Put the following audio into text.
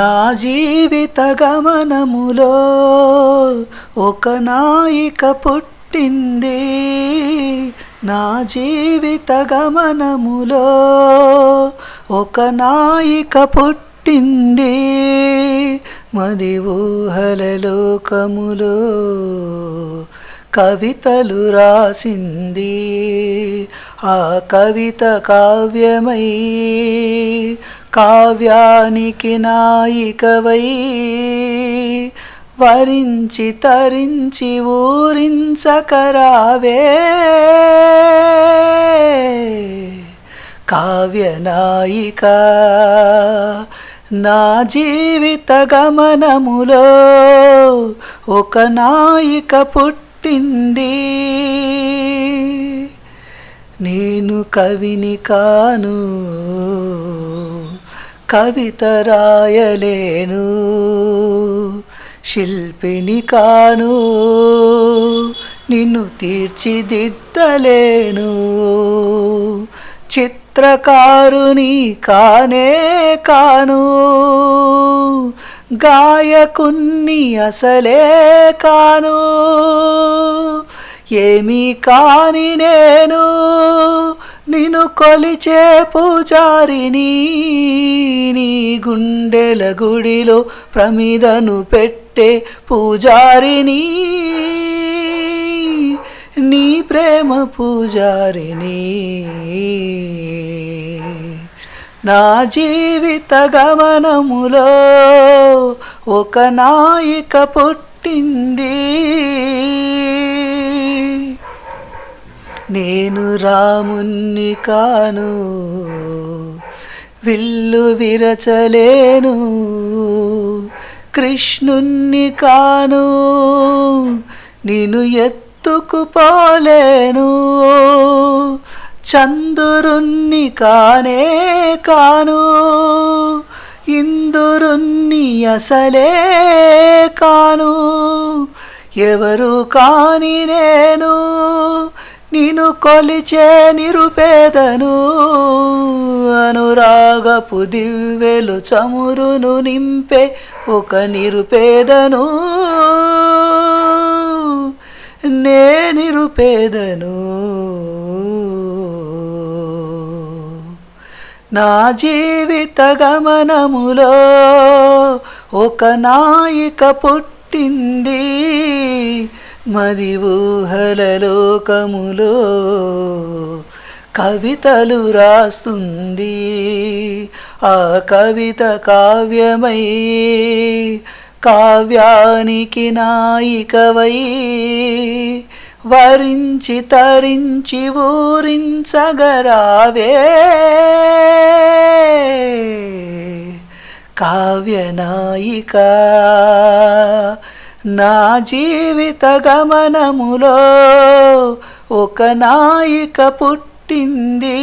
నా జీవిత గమనములో ఒక నాయిక పుట్టింది. నా జీవిత గమనములో ఒక నాయిక పుట్టింది. మది ఊహల లోకములో కవితలు రాసింది. ఆ కవిత కావ్యమై కావ్యానికి నాయికవై వరించి తరించి ఊరించకరావే. కావ్యనాయిక నా జీవిత గమనములో ఒక నాయిక పుట్టింది. నేను కవిని కాను. కవిత రాయలేను శిల్పిని కాను నిన్ను తీర్చిదిద్దలేను. చిత్రకారుని కానే కాను గాయకున్ని అసలే కాను. ఏమీ కాని నేను కొలిచే పూజారిని నీ గుండెల గుడిలో ప్రమిదను పెట్టే పూజారిని. నీ ప్రేమ పూజారిని. నా జీవిత గమనములో ఒక నాయిక పుట్టింది. నేను రాముణ్ణి కాను విల్లు విరచలేను కృష్ణుణ్ణి కాను నేను ఎత్తుకుపోలేను చందురుణ్ణి కానే కాను ఇందురుణ్ణి అసలే కాను. ఎవరు కాని నేను నేను కొలిచే నిరుపేదను అనురాగపు దివ్వెలు చమురును నింపే ఒక నిరుపేదను. నే నిరుపేదను. నా జీవిత గమనములో ఒక నాయిక పుట్టింది. మది ఊహల లోకములో కవితలు రాస్తుంది. ఆ కవిత కావ్యమై కావ్యానికి నాయికవై వరించి తరించి ఊరించగరావే. కావ్యనాయిక నా జీవిత గమనములో ఒక నాయిక పుట్టింది.